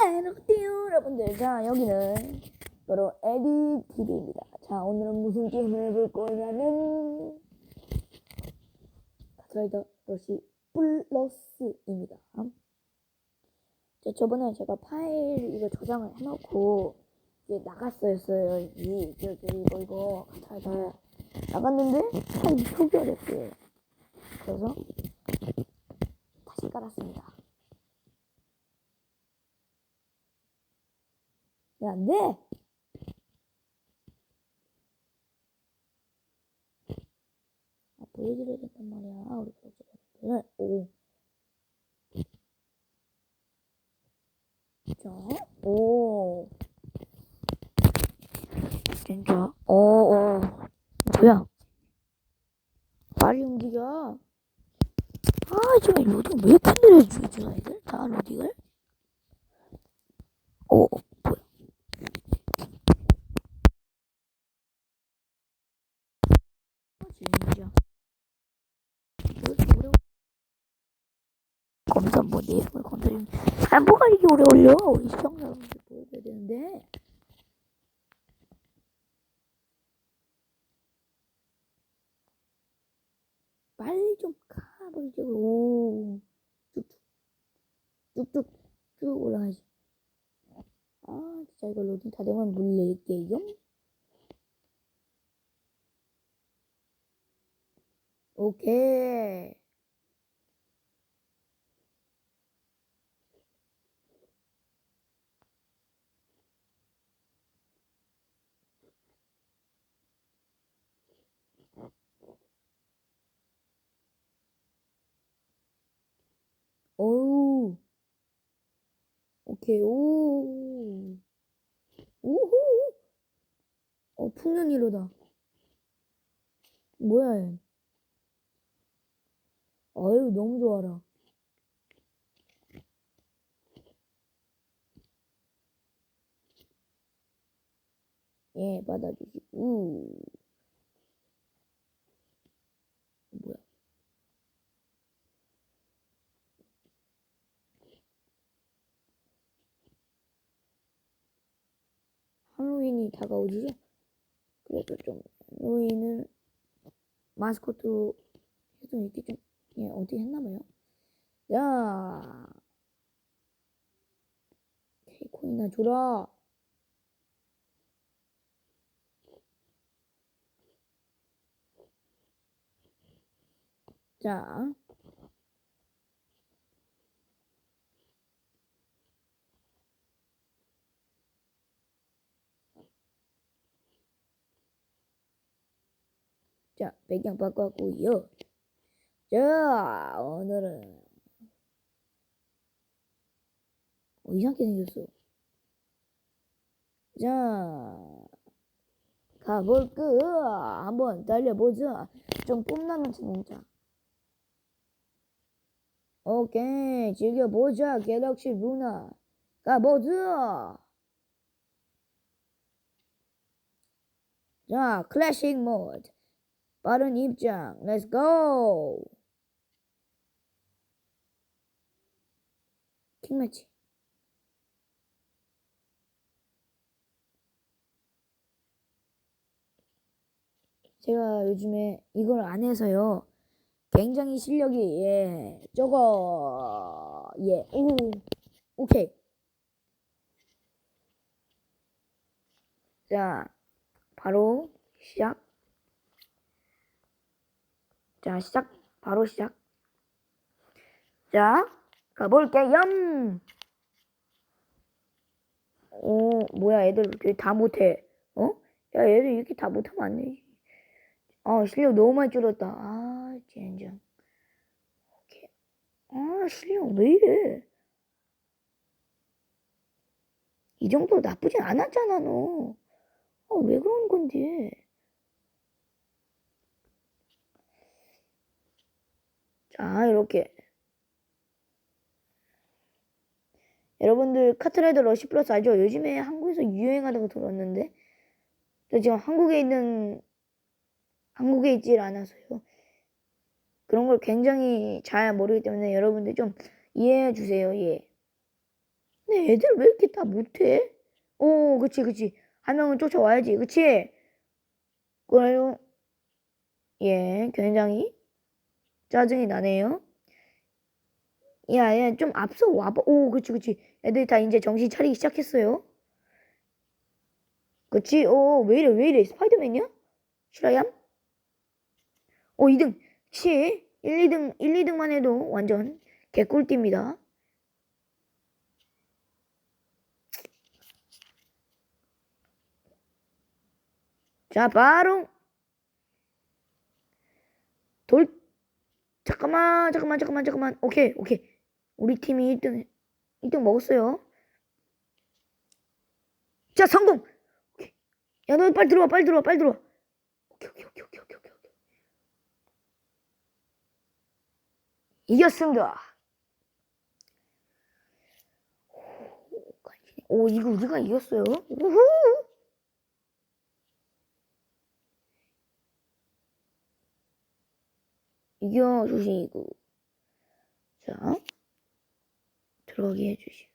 안녕하세요 여러분들. 자 여기는 바로 에디TV입니다. 자 오늘은 무슨 게임을 해볼 거냐면 카트라이더 러시 플러스입니다. 자 저번에 제가 파일 이거 저장을 해놓고 이제 나갔어요 이 저, 저, 이거 이거 카트라이더 나갔는데 파일이 표기가 됐어요. 그래서 다시 깔았습니다 야, 안 돼! 아, 보여드려야 된단 말이야. 우리 구독자분들. 오. 자, 오. 진짜. 오, 오. 뭐야? 빨리 움직여. 아, 지금 로딩 왜 건드려주지, 저 애들? 다 로딩을? 오, 뭐야? 진짜. 이렇게 오래 검사 뭐 내용을 건드리면 아 뭐가 이렇게 오래 걸려? 우리 시청자분들 보여줘야 되는데. 빨리 좀 가버리죠 오. 쭉쭉 쭉쭉 쭉 올라가지. 아 진짜 이거 로딩 다 되면 물 낼게요 오케이. 오우. 오케이, 오. 오호. 어, 풍년이로다. 뭐야, 얘. 아유, 너무 좋아라. 예, 받아주시고. 뭐야. 할로윈이 다가오지죠? 그래서 좀, 할로윈은 마스코트 해도 이렇게 좀 예, 어디 했나봐요. 야, 케이콘이나 줘라. 자, 자, 배경 바꿨고요. 자, 오늘은 어, 이상하게 생겼어. 자, 가볼까? 한번 달려보자. 좀 뽐나는 진짜. 오케이, 즐겨보자. 갤럭시 루나. 가보자. 자, 클래식 모드. 빠른 입장. Go. 킹매치. 제가 요즘에 이걸 안 해서요. 굉장히 실력이 예 저거 예오 오케이. 자 바로 시작. 자 시작. 바로 시작. 자 가볼게요 오 뭐야 애들 왜다 못해. 어? 야 애들 이렇게 다 못하면 안 되지 아 실력 너무 많이 줄었다. 아 젠장. 아 실력 왜 이래? 이 정도 나쁘진 않았잖아 너. 아, 왜 그러는 건지 자 이렇게 여러분들 카트라이더 러시 플러스 알죠? 요즘에 한국에서 유행하다고 들었는데 저 지금 한국에 있는 한국에 있질 않아서요. 그런 걸 굉장히 잘 모르기 때문에 여러분들 좀 이해해 주세요. 예. 근데 애들 왜 이렇게 다 못해? 오, 그치, 그치. 한 명은 쫓아와야지, 그치? 그래요. 예, 굉장히 짜증이 나네요. 야, 야, 좀 앞서 와봐. 오, 그치, 그치. 애들 다 이제 정신 차리기 시작했어요. 그치? 오, 왜 이래, 왜 이래? 스파이더맨이야? 실화얌? 오, 2등. 그치? 1, 2등, 1, 2등만 해도 완전 개꿀띠입니다. 자, 바로 돌 잠깐만, 잠깐만, 잠깐만, 잠깐만. 오케이, 오케이. 우리 팀이 1등 1등 먹었어요. 자, 성공. 오케이. 야, 너 빨리 들어와, 빨리 들어와, 빨리 들어와. 오케이, 오케이, 오케이, 오케이, 오케이, 오케이. 이겼습니다. 오, 오, 이거 우리가 이겼어요. 우후. 이겨 주시고 자 들어가게 해주시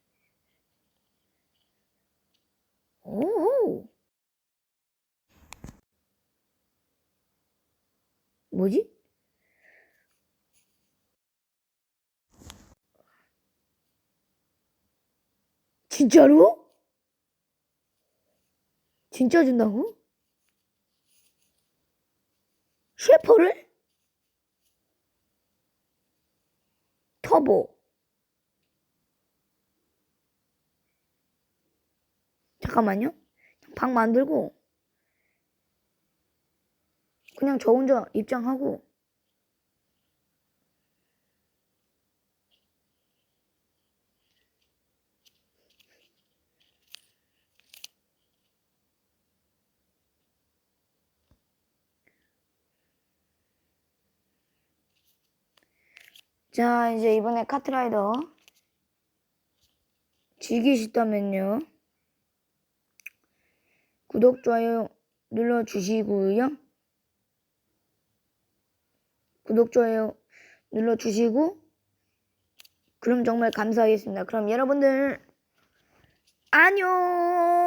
오 뭐지? 진짜로? 진짜 준다고? 셰퍼를? 터보. 잠깐만요. 방 만들고 그냥 저 혼자 입장하고 자, 이제 이번에 카트라이더 즐기셨다면요. 구독, 좋아요 눌러주시고요. 구독, 좋아요 눌러주시고, 그럼 정말 감사하겠습니다. 그럼 여러분들, 안녕!